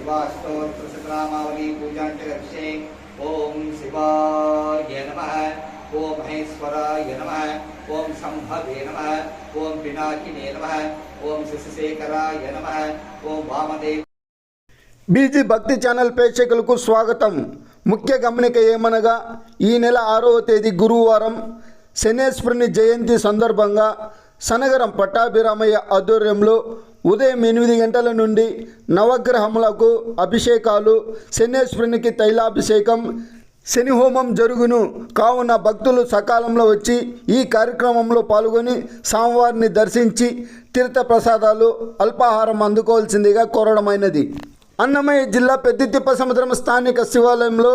శివాష్టోత్తరశతనామావళి పూజాంచ గచ్చే ఓం శివాయ నమ. ఓం మహేశ్వరాయ నమ. ఓం సంభవే నమ. ఓం పినాకినే నమ. ఓం శశిశేఖరాయ నమ. ఓం వామదేవ బీజీ భక్తి ఛానల్ ప్రేక్షకులకు స్వాగతం. ముఖ్య గమనిక ఏమనగా ఈ నెల ఆరవ తేదీ గురువారం శనేశ్వరుని జయంతి సందర్భంగా సనగరం పట్టాభిరామయ్య ఆధ్వర్యంలో ఉదయం ఎనిమిది గంటల నుండి నవగ్రహములకు అభిషేకాలు శనేశ్వరునికి తైలాభిషేకం శని హోమం జరుగును. కావున భక్తులు సకాలంలో వచ్చి ఈ కార్యక్రమంలో పాల్గొని స్వామివారిని దర్శించి తీర్థ ప్రసాదాలు అల్పాహారం అందుకోవాల్సిందిగా కోరడమైనది. అన్నమయ్య జిల్లా పెద్దితిప్ప సముద్రం స్థానిక శివాలయంలో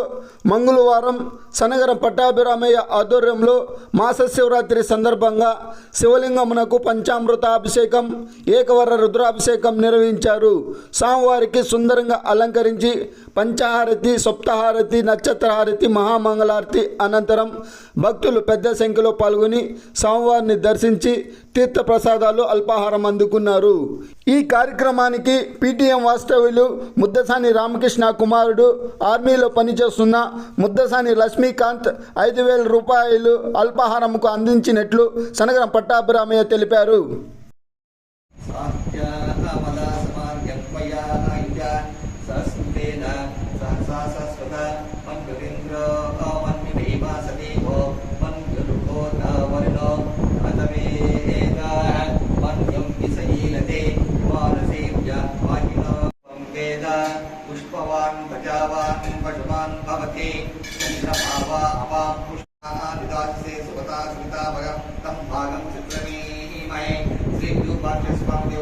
మంగళవారం సనగరం పట్టాభిరామయ్య ఆధ్వర్యంలో మాస శివరాత్రి సందర్భంగా శివలింగమునకు పంచామృత అభిషేకం ఏకవర రుద్రాభిషేకం నిర్వహించారు. స్వామివారికి సుందరంగా అలంకరించి పంచహారతి సప్తహారతి నక్షత్రహారతి మహామంగళారతి అనంతరం భక్తులు పెద్ద సంఖ్యలో పాల్గొని స్వామివారిని దర్శించి తీర్థ ప్రసాదాలు అల్పాహారం అందుకున్నారు. ఈ కార్యక్రమానికి పీటీఎం వాస్తవ్యులు ముద్దసాని రామకృష్ణ కుమారుడు ఆర్మీలో పనిచేస్తున్న ముద్దసాని లక్ష్మీకాంత్ ఐదు వేల రూపాయలు అల్పాహారంకు అందించినట్లు సనగరం పట్టాభిరామయ్య తెలిపారు.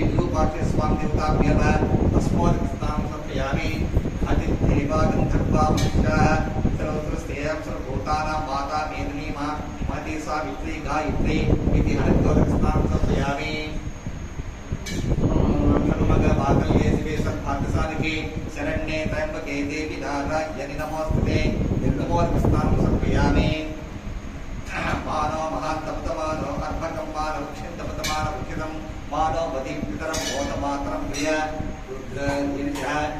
దిగ్రూపాచే స్వామి దేవతాభ్యవ తస్మోదిస్తాం సమర్పయామి. అతిథిదేవాగం గత్వా పుష్ట సర్వత్ర స్థేయం సర్వభూతానాం మాతా మేదిని మా మతి సావిత్రి గాయత్రి ఇది హరిద్వరస్తాం సమర్పయామి. హనుమగ బాగల్యే శివే సద్భాగ్యశాలికి శరణ్యే త్రయంబకే దేవి దాత యని నమోస్తే నిర్నమోదిస్తాం సమర్పయామి. भोतमातरं प्रिय रुद्र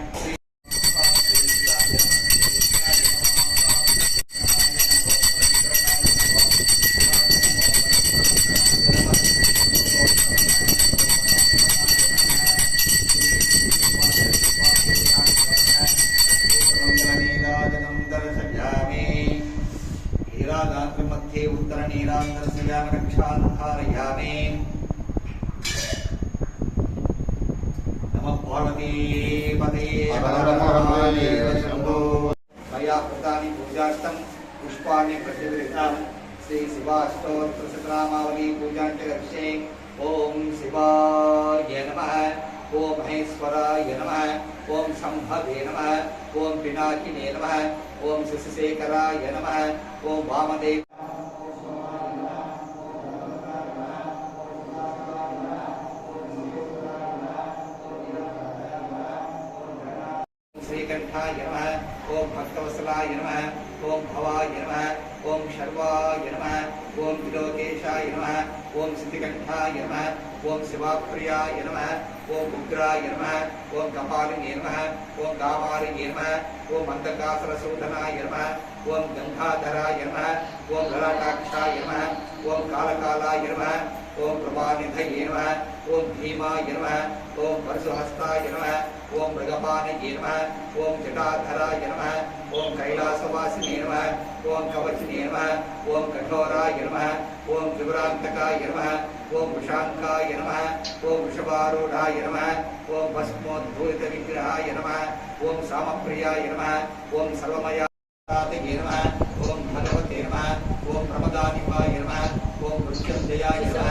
मया कृतानि पूजार्थं, पुष्पाणि प्रतिगृहीतां श्रीशिवाष्टोत्तरशतनामावली पूजाञ्च ॐ शिवाय नमः, ॐ महेश्वराय नमः, ॐ सम्भवे नमः, ॐ पिनाकिने नमः, ॐ शशिशेखराय नमः, ॐ वामदेव श्रीकंठाय नमः ओम भक्तवसलाय नमः ओम भवाय नमः ओम शर्वाय नमः ओम विलोकेशाय नमः ओम सिद्धिकंठाय नमः ओम शिवाप्रियाय नमः ओम उग्राय नमः ओम कपालिने नमः ओम गावालिने नमः ओम अंधकासुरशोधनाय नमः ओम गंगाधराय नमः ओम ललाटाक्षाय नमः ओम कालकालाय नमः ओम प्रभानिधये नमः ओम भीमाय नमः ओम परशुहस्ताय नमः ஓம் மிருகபானகே நம ஓம் ஜடாதராய நம ஓம் கைலாசவாசினே நம ஓம் கவச்சினே நம ஓம் கடோராய நம ஓம் திபுராந்தகாய நம ஓம் விஷாங்காய நம ஓம் விஷபாரூடாய நம ஓம் பஸ்மோத்பூத விக்கிரகாய நம ஓம் சாமப்பிரியாய நம ஓம் சர்வமயா நம ஓம் பகவதே நம ஓம் பிரமதாதிபாய நம ஓம் விஷ்ணு நம